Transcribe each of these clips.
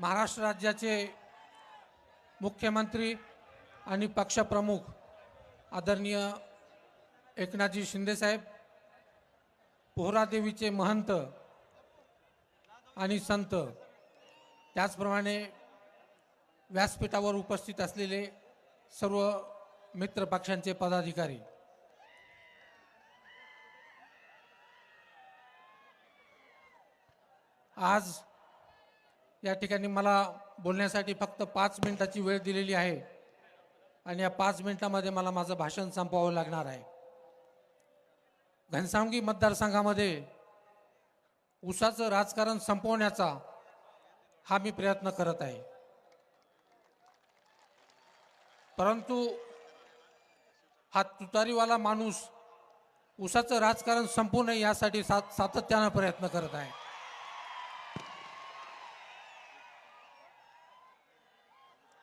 महाराष्ट्र राज्याचे मुख्यमंत्री आणि पक्षप्रमुख आदरणीय एकनाथजी शिंदेसाहेब पोहरादेवीचे महंत आणि संत त्याचप्रमाणे व्यासपीठावर उपस्थित असलेले सर्व मित्र पक्षांचे पदाधिकारी. आज या ठिकाणी मला बोलण्यासाठी फक्त पाच मिनिटाची वेळ दिलेली आहे. आणि या पाच मिनिटामध्ये मला माझं भाषण संपवावं लागणार आहे. घनसावंगी मतदारसंघामध्ये उसाचं राजकारण संपवण्याचा हा मी प्रयत्न करत आहे. परंतु हा तुतारीवाला माणूस उसाचं राजकारण संपू नये यासाठी सात सातत्यानं प्रयत्न करत आहे.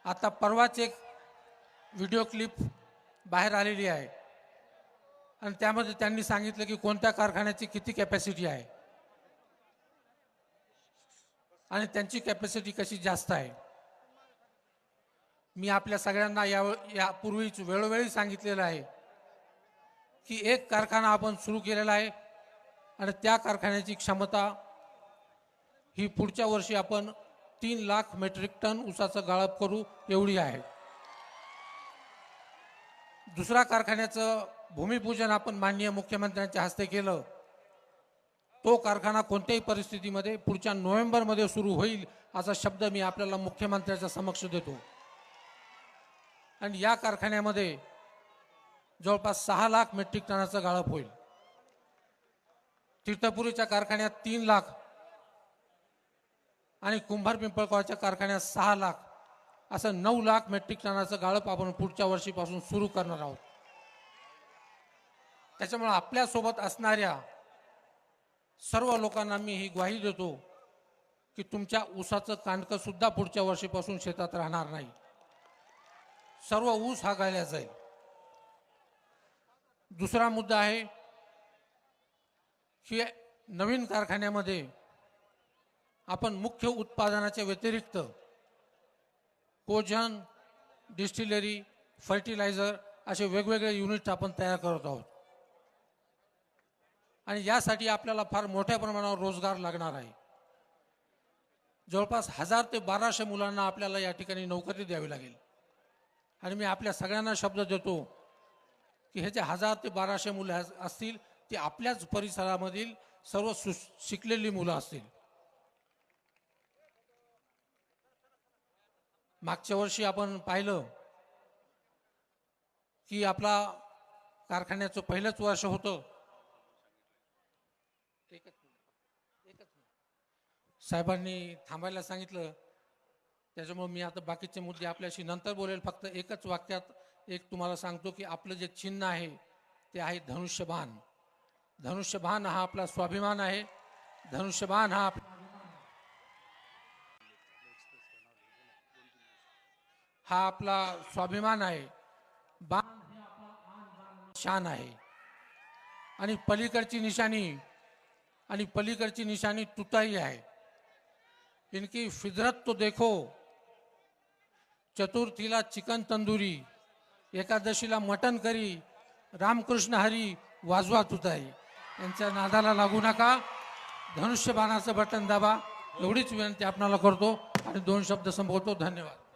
आता परवाच एक व्हिडिओ क्लिप बाहेर आलेली आहे. आणि त्यामध्ये त्यांनी सांगितलं की कोणत्या कारखान्याची किती कॅपॅसिटी आहे. आणि त्यांची कॅपॅसिटी कशी जास्त आहे. मी आपल्या सगळ्यांना या यापूर्वीच वेळोवेळी सांगितलेलं आहे की एक कारखाना आपण सुरू केलेला आहे आणि त्या कारखान्याची क्षमता ही पुढच्या वर्षी आपण तीन लाख मेट्रिक टन ऊसाचं गाळप करू एवढी आहे. दुसऱ्या कारखान्याचं भूमिपूजन आपण माननीय मुख्यमंत्र्यांच्या हस्ते केलं. तो कारखाना कोणत्याही परिस्थितीमध्ये पुढच्या नोव्हेंबरमध्ये सुरू होईल असा शब्द मी आपल्याला मुख्यमंत्र्याच्या समक्ष देतो. आणि या कारखान्यामध्ये जवळपास सहा लाख मेट्रिक टनाचं गाळप होईल. तीर्थपुरीच्या कारखान्यात तीन लाख आणि कुंभार पिंपळगावच्या कारखान्यात सहा लाख असं नऊ लाख मेट्रिक टनाचं गाळप आपण पुढच्या वर्षीपासून सुरू करणार आहोत. त्याच्यामुळे आपल्यासोबत असणाऱ्या सर्व लोकांना मी ही ग्वाही देतो की तुमच्या ऊसाचं कांडकं सुद्धा पुढच्या वर्षीपासून शेतात राहणार नाही. सर्व ऊस हा गाळल्या जाईल. दुसरा मुद्दा आहे की नवीन कारखान्यामध्ये आपण मुख्य उत्पादनाच्या व्यतिरिक्त कोजन डिस्टिलरी फर्टिलायझर असे वेगवेगळे युनिट आपण तयार करत आहोत. आणि यासाठी आपल्याला फार मोठ्या प्रमाणावर रोजगार लागणार आहे. जवळपास हजार ते बाराशे मुलांना आपल्याला या ठिकाणी नोकरी द्यावी लागेल. आणि मी आपल्या सगळ्यांना शब्द देतो की हे जे हजार ते बाराशे मुलं असतील ती आपल्याच परिसरामधील सर्व सु शिकलेली मुलं असतील. मागच्या वर्षी आपण पाहिलं की आपला कारखान्याचं पहिलंच वर्ष होतं. साहेबांनी थांबायला सांगितलं. त्याच्यामुळे मी आता बाकीचे मुद्दे आपल्याशी नंतर बोलेल. फक्त एकच वाक्यात एक तुम्हाला सांगतो की आपलं जे चिन्ह आहे ते आहे धनुष्यबाण. धनुष्यबाण हा आपला स्वाभिमान आहे. धनुष्यबाण हा आप- हा आपला स्वाभिमान आहे. बाण शान आहे. आणि पलीकडची निशाणी आणि पलीकडची निशाणी तुताई आहे. इनकी फिदरत तो देखो. चतुर्थीला चिकन तंदुरी एकादशीला मटन करी रामकृष्ण हरी वाजवा तुताई. यांच्या नादाला लागू नका. धनुष्यबाणाचं बटन दाबा. एवढीच विनंती आपणाला करतो. आणि दोन शब्द संपवतो. धन्यवाद.